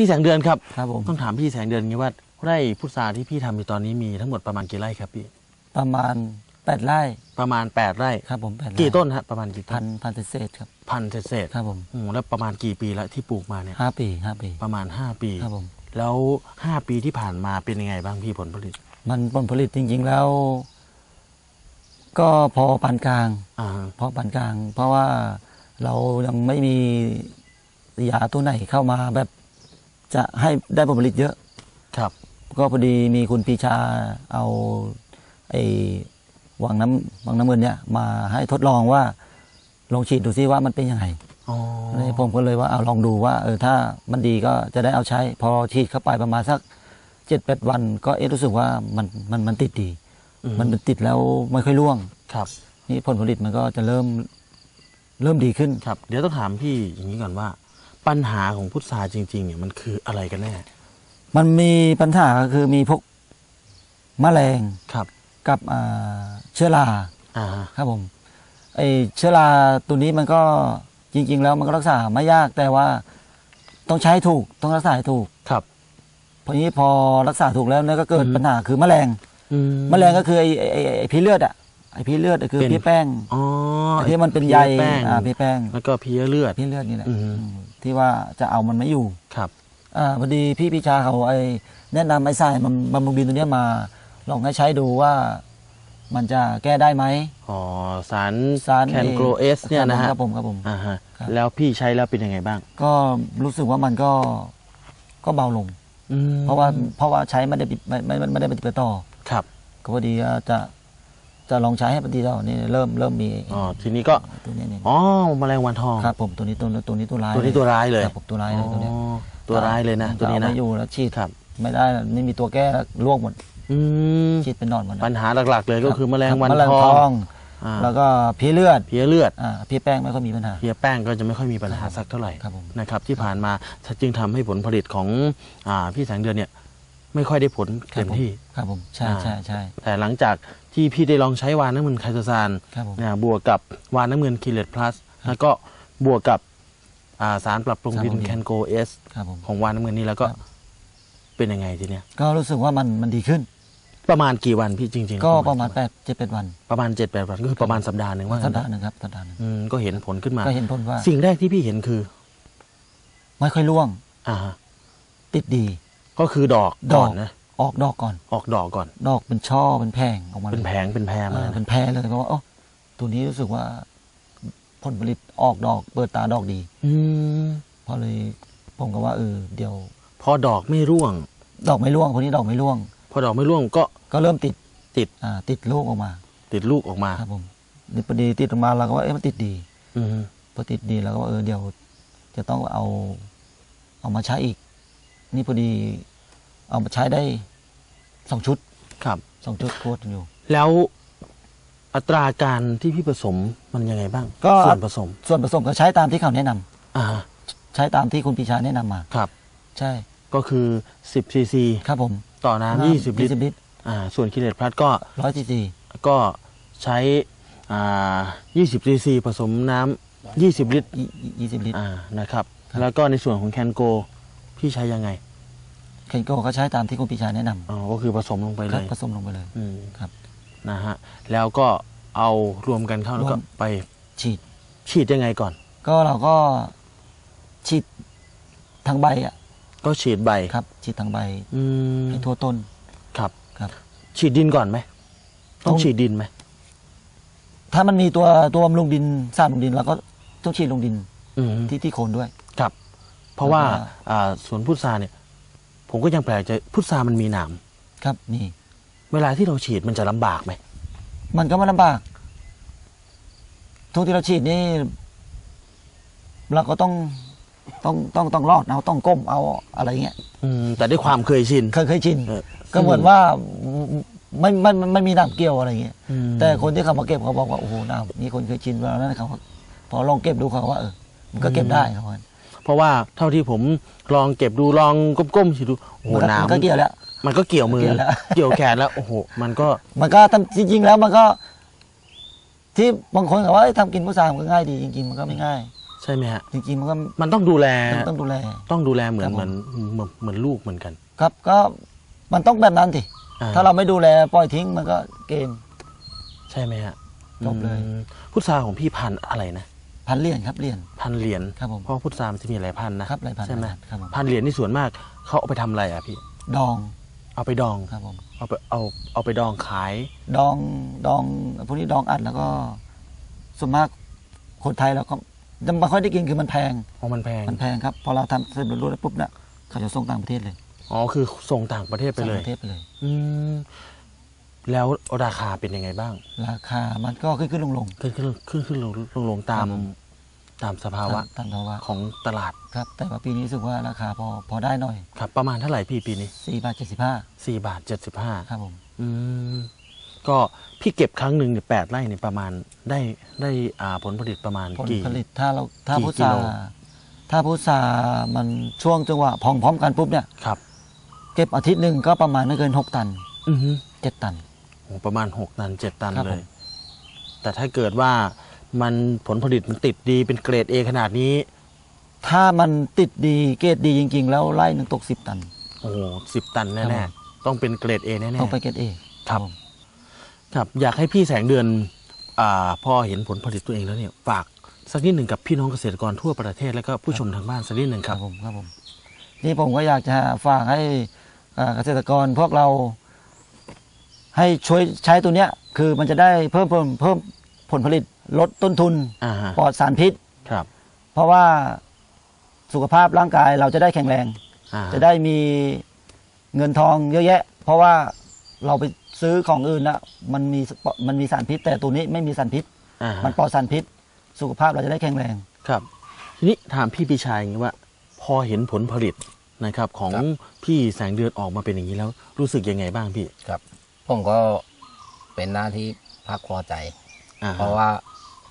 พี่แสงเดือนครับครับผมต้องถามพี่แสงเดือนงี้ว่าไร่พุทราที่พี่ทำอยู่ตอนนี้มีทั้งหมดประมาณกี่ไร่ครับพี่ ประมาณแปดไร่ประมาณ8ไร่ครับผมแปดไร่กี่ต้นฮะประมาณกี่ต้พันนพันเศษๆครับ พันเศษครับผมๆโอ้โหแล้วประมาณกี่ปีแล้วที่ปลูกมาเนี่ยห้าปีห้าปี ประมาณ 5 ปี ครับผม แล้ว 5 ปีที่ผ่านมาเป็นยังไงบ้างพี่ผลผลิตมันผลผลิตจริง ๆแล้ว ก็พอปานกลาง อ่าพอปานกลาง เพราะว่าเรายังไม่มียาตัวไหนเข้ามาแบบ จะให้ได้ผลผลิตเยอะ ครับ ก็พอดีมีคุณปีชาเอาไอ้วังน้ำวังน้ำเงินเนี่ยมาให้ทดลองว่าลองฉีดดูซิว่ามันเป็นยังไงอ๋อเลยผมก็เลยว่าเอาลองดูว่าเออถ้ามันดีก็จะได้เอาใช้ พอฉีดเข้าไปประมาณสักเจ็ดแปดวัน ก็เอะรู้สึกว่ามันมันมันติดดีอืมันติดแล้วไม่ค่อยร่วงครับ นี่ผลผลิตมันก็จะเริ่มเริ่มดีขึ้นครับ เดี๋ยวต้องถามพี่อย่างนี้ก่อนว่า ปัญหาของพุทราจริงๆเนี่ยมันคืออะไรกันแน่ มันมีปัญหาก็คือมีพวกแมลงครับ กับอ่าเชื้อราอ่าครับผมไอเชื้อราตัวนี้มันก็จริง ๆ แล้วมันก็รักษาไม่ยากแต่ว่าต้องใช้ถูกต้องรักษาให้ถูก ครับ เพราะนี้พอรักษาถูกแล้วเนี่ยก็เกิดอืม ปัญหาคือแมลง อืแมลงก็คือไอไอไอ้ไอพีเลือดอะ ไอพีเลือดอะคือเป็น พีแป้งอ๋อไอที่มันเป็นใยพี้แป้งอ่าพีแป้งแล้วก็เพี้ยเลือด พีเลือดนี่แหละอืมอืมที่ว่าจะเอามันไม่อยู่ครับ อ่าพอดีพี่พิชาเขาไอแนะนำไอ้สายบำบำรุงดินตัวเนี้ยมาลองให้ใช้ดูว่า มันจะแก้ได้ไหมอ๋อสารสารแคนโกรเอสเนี่ยนะฮะครับผมครับผม อ่าฮะครับ แล้วพี่ใช้แล้วเป็นยังไงบ้างก็รู้สึกว่ามันก็ก็เบาลงอืมเพราะว่าเพราะว่าใช้ไม่ได้ปิดไม่ไม่ไม่ไม่ได้ปฏิบัติต่อครับ ก็พอดีว่าจะ จะลองใช้ให้ปฏิบัติต่อนี่เริ่มเริ่มมีอ๋อทีนี้ก็ตัวนี้นี่อ๋อแมลงวันทองครับผมตัวนี้ตัวตัวนี้ตัวร้ายตัวนี้ตัวร้ายเลยครับผมตัวร้ายเลยตัวเนี้ยอ๋อตัวร้ายเลยนะ ตัวนี้เอานะไม่อยู่แล้วฉีดครับ ไม่ได้ไม่มีตัวแก้ลวกหมดอืมฉีดเป็นหนอนหมดนะปัญหาหลักๆ เลยก็คือแมลงวันแมลงททอองงอ่าแล้วก็พีเลือดเพี้ยเลือดอ่าพีแป้งไม่ค่อยมีปัญหาเพี้ยแป้งก็จะไม่ค่อยมีปัญหาสักเท่าไหร่ครับผมนะครับที่ผ่านมาจึงทำให้ผลผลิตของอ่าพี่แสงเดือนเนี่ย ไม่ค่อยได้ผลเต็มที่ครับผมใช่อ่าใช่ใช่แต่หลังจาก ที่พี่ได้ลองใช้วานน้ำเงินไคโตซานครับผม นะบวกกับวานน้ำเงินคิเลตพลัสแล้วก็บวกกับอ่าสารปรับปรุงดินสารปรุงดิน แคนโกเอสครับผม ของวานน้ำเงินนี่แล้วก็ครับ เป็นยังไงทีเนี้ยก็รู้สึกว่ามันมันดีขึ้น ประมาณกี่วันพี่จริงๆก็ประมาณกี่แปดเจ็ดแปดวันวันประมาณเจ็ดแปดวันก็คือประมาณสัปดาห์หนึ่งว่าสังั้ปนดาห์หนึ่งครับสัปดาห์หนึ่งอืมก็เห็นผลขึ้นมา ก็เห็นผลว่าสิ่งแรกที่พี่เห็นคือไม่ค่อยร่วงอ่าฮะติดดี ก็คือดอกดก่ออกนนะ ออกดอกก่อน ออกดอกก่อน ดอกเป็นช่อเป็นแพงออกมาลยเป็นแผงเป็นแพรเอมาอเลยเป็นนะแพรเลยเพราะว่าอ๋อตัวนี้รู้สึกว่า ผลผลิตออกดอก เปิดตาดอกดี อืมพอเลยผมก็ว่าเออเดี๋ยว พอดอกไม่ร่วง ดอกไม่ร่วงคนนี้ดอกไม่ร่วง พอดอกไม่ร่วงก็ก็เริ่มติดติดอ่าติดลูกออกมา ติดลูกออกมาครับผมนี่พอดีติดออกมาเราก็ว่าเอ๊ะมันติดดีอืมพอติดดีเราก็ว่าเออเดี๋ยวจะต้องเอา เอามาใช้อีก นี่พอดี เอามาใช้ได้ สองชุดครับสองชุดโคตรอยู่ แล้วอัตราการที่พี่ผสมมันยังไงบ้าง ก็ ส่วนผสมส่วนผสมก็ใช้ตามที่เขาแนะนำอ่าใช้ตามที่คุณปีชาแนะนำมา ครับ ใช่ก็คือ 10ซีซีครับผมต่อน้ำ20 ลิตรลิตรอ่าส่วนคิเลตพลัสก็ร้อยซีซีก็ใช้อ่า20ซีซีผสมน้ำ20 ลิตรยี่สิบลิตร อ่านะครับครับแล้วก็ในส่วนของแคนโกพี่ใช้ยังไง เคนโกก็ใช้ตามที่คุณปีชาแนะนำอ๋อก็คือผสมลงไปคเลรับยผสมลงไปเลย อืมครับนะฮะแล้วก็เอารวมกันเข้าแล้วก็รวม ไปฉีด ฉีดยังไงก่อน ก็เราก็ฉีดทางใบอะก็ฉีดใบครับฉีดทางใบอืมให้ทั่วต้นครับ ครับ ฉีดดินก่อนไหมต้องต้องฉีดดินไหมถ้ามันมีตัวตัวบำรุงดินสารบำรุงดินเราก็ต้องฉีดลงดินอืมที่ที่โคนด้วย ครับ เพราะว่าแล้วก็อ่าสวนพุทราเนี่ย ผมก็ยังแปลกใจพุทรามันมีหนามครับนี่ เวลาที่เราฉีดมันจะลำบากไหมมันก็ไม่ลำบากทุกที่เราฉีดนี่เราก็ต้องต้องต้องต้องรอดเอาต้องก้มเอาอะไรเงี้ยอืมแต่ด้วยความเคยชิน เคยเคยชิน เออ ก็เหมือนว่าไม่ไม่ไม่ไม่มีน้ำเกี่ยวอะไรเงี้ยอืมแต่คนที่เขามาเก็บเขาบอกว่าโอ้โหน้ำนี่คนเคยชินแล้วนั้นเขาก็พอลองเก็บดูเขาก็ว่าเออมันก็เก็บได้เขาว่าเพ ราะว่าเท่าที่ผมลองเก็บดูลองก้มๆฉีดดูโอ้โหมันก็หนามมันก็เกี่ยวแล้ว มันก็เกี่ยวมือ เกี่ยวแล้ว เกี่ยวแขนแล้วโอ้โหมันก็มันก็ทำจริง ๆ แล้วมันก็ ที่บางคนเขาว่าเอ้ยทำกินพุทรามันก็ง่ายดีจริง ๆ มันก็ไม่ง่าย ใช่ไหมฮะจริง ๆ มันก็มันต้องดูแลมันต้องดูแล ต้องดูแลเหมือนครับเหผมมือนเหมือนเหมือนลูกเหมือนกันครับก็มันต้องแบบนั้นสิอ่ถ้าเราไม่ดูแลปล่อยทิ้งมันก็เกม ใช่ไหมฮะจบเลย อืมพุทราของพี่พันธุ์อะไรนะ พันเหรียญครับเหรียญพันเหรียญครับผม เพราะพุทรามันจะมีหลายพันธุ์นะครับหลายพันใช่ไหมครับผม พันเหรียญนี่ส่วนมากเขาเอาไปทำอะไรอะพี่ ดองเอาไปดองครับผมเอาไปเอาเอาไปดองขายดองดองพวกนี้ดองอัดแล้วก็ส่วนมากคนไทยเราก็ยังไม่ค่อยได้กินคือมันแพงเพราะมันแพงมันแพงครับพอเราทำเสร็จบรรลุแล้วปุ๊บเนี่ยเขาจะส่งต่างประเทศเลยอ๋อคือส่งต่างประเทศไปเลส่งยประเทศไปเลย อืมแล้วราคาเป็นยังไงบ้าง ราคามันก็ขึ้นขึ้นลงลง ขึ้นขึ้นขึ้นขึ้นลงลงลงตามครับผม ตามสภาวะตามภาวะของตลาดครับ แต่ว่าปีนี้รู้สึกว่าราคาพอพอได้หน่อยครับ ประมาณเท่าไหร่พี่ปีนี้สี่บาทเจ็ดสิบห้าสี่บาทเจ็ดสิบห้าครับผมอืมก็พี่เก็บครั้งหนึ่งเนี่ยแปดไร่เนี่ยประมาณได้ได้อ่าผลผลิตประมาณผลกี่ ผลิตถ้าเราถ้ากี่พุทกิราโล ถ้าพุทรามันช่วงจังหวะพองพร้อมกันปุ๊บเนี่ยครับเก็บอาทิตย์หนึ่งก็ประมาณไม่เกินหกตันอือฮึเจ็ดตัน โอ้ประมาณหกตันเจ็ดตันครับเลผย ม แต่ถ้าเกิดว่า มันผลผลิตมันติดดีเป็นเกรดเอขนาดนี้ถ้ามันติดดีเกรดดีจริง ๆ แล้วไล่หนึ่งตกสิบตัน โอ้สิบตันครับแน่ผม ๆต้องเป็นเกรดเอแน่ต้องไปเกรดเอครับ ผมๆครับอยากให้พี่แสงเดือนอาพอเห็นผลผลิตตัวเองแล้วเนี่ยฝากสักนิดหนึ่งกับพี่น้องเกษตรกรทั่วประเทศแล้วก็ผู้ชมทางบ้านสักนิดหนึ่งคครัรับบผมครับผมนี่ผมก็อยากจะฝากให้อ่าเกษตรกรพวกเรา ให้ช่วยใช้ตัวเนี้ย คือมันจะได้เพิ่มเพิ่มเพิ่ม ผลผลิตลดต้นทุนอ่าฮะปลอดสารพิษ ครับเพราะว่าสุขภาพร่างกายเราจะได้แข็งแรง อ่าจะได้มีเงินทองเยอะแยะ เพราะว่าเราไปซื้อของอื่นนะมันมีมันมีสารพิษ แต่ตัวนี้ไม่มีสารพิษ อ่ามันฮะปลอดสารพิษ สุขภาพเราจะได้แข็งแรง ครับ ทีนี้ถามพี่ปีชายอย่างนี้ว่า พอเห็นผลผลิตนะครับ ของครับ พี่แสงเดือนออกมาเป็นอย่างนี้แล้ว รู้สึกยังไงบ้างพี่ ครับ ผมก็เป็นหน้าที่ภาคพอใจ อ่าฮเพราะว่า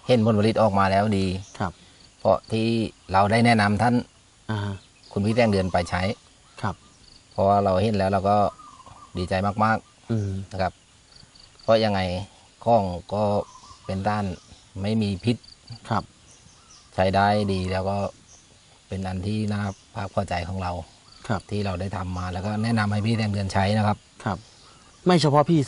เห็นผลผลิตออกมาแล้วดี ครับเพราะที่เราได้แนะนำท่านอ่าฮะคุณพี่แจ้งเดือนไปใช้ ครับ เพราะว่าเราเห็นแล้วเราก็ดีใจมากอืมๆนะครับ เพราะยังไงข้องก็เป็นด้านไม่มีพิษครับ ใช้ได้ดีแล้วก็เป็นอันที่น่าภาคพอใจของเรา ครับที่เราได้ทำมาแล้วก็แนะนำให้พี่แจ้งเดือนใช้นะครับ ครับ ไม่เฉพาะพี่